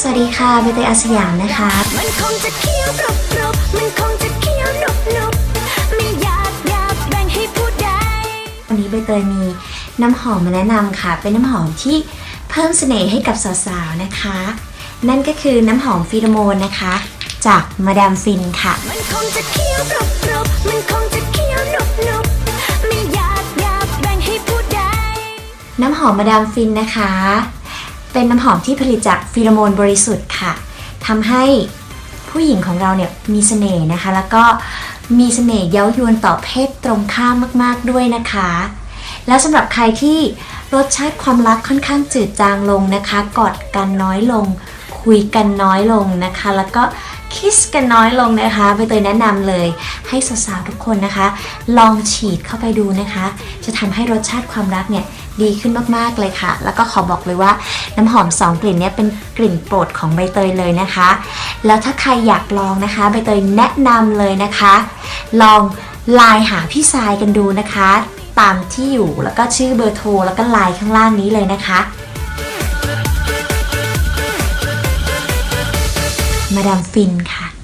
สวัสดีค่ะใบเตยอาสยามนะคะ มันคงจะเคี้ยวกรุบกรุบมันคงจะเคี้ยวหนุบหนุบไม่อยากอยากแบ่งให้ผู้ใดวันนี้ใบเตยมีน้ำหอมมาแนะนำค่ะ เป็นน้ำหอมที่เพิ่มเสน่ห์ให้กับสาวๆนะคะ นั่นก็คือน้ำหอมฟีโรโมนนะคะ จากมาดามฟินค่ะ มันคงจะเคี้ยวกรุบกรุบมันคงจะเคี้ยวหนุบหนุบไม่อยากอยากแบ่งให้ผู้ใดน้ำหอมมาดามฟินนะคะ เป็นน้ำหอมที่ผลิตจากฟีโรโมนบริสุทธิ์ค่ะทำให้ผู้หญิงของเราเนี่ยมีเสน่ห์นะคะ แล้วก็มีเสน่ห์เย้ายวนต่อเพศตรงข้ามมาก ๆด้วยนะคะ แล้วสำหรับใครที่รสชาติความรักค่อนข้างจืดจางลงนะคะ กอดกันน้อยลง คุยกันน้อยลงนะคะ แล้วก็คิสกันน้อยลงนะคะใบเตยแนะนำเลย ให้สาวๆทุกคนนะคะ ลองฉีดเข้าไปดูนะคะ จะทำให้รสชาติความรักเนี่ยดีขึ้นมากๆเลยค่ะ แล้วก็ขอบอกเลยว่าน้ำหอมสองกลิ่นเนี้ยเป็นกลิ่นโปรดของใบเตยเลยนะคะ แล้วถ้าใครอยากลองนะคะใบเตยแนะนำเลยนะคะ ลองไลน์หาพี่ทรายกันดูนะคะ ตามที่อยู่แล้วก็ชื่อเบอร์โทรแล้วก็ไลน์ข้างล่างนี้เลยนะคะ มาดามฟินค่ะ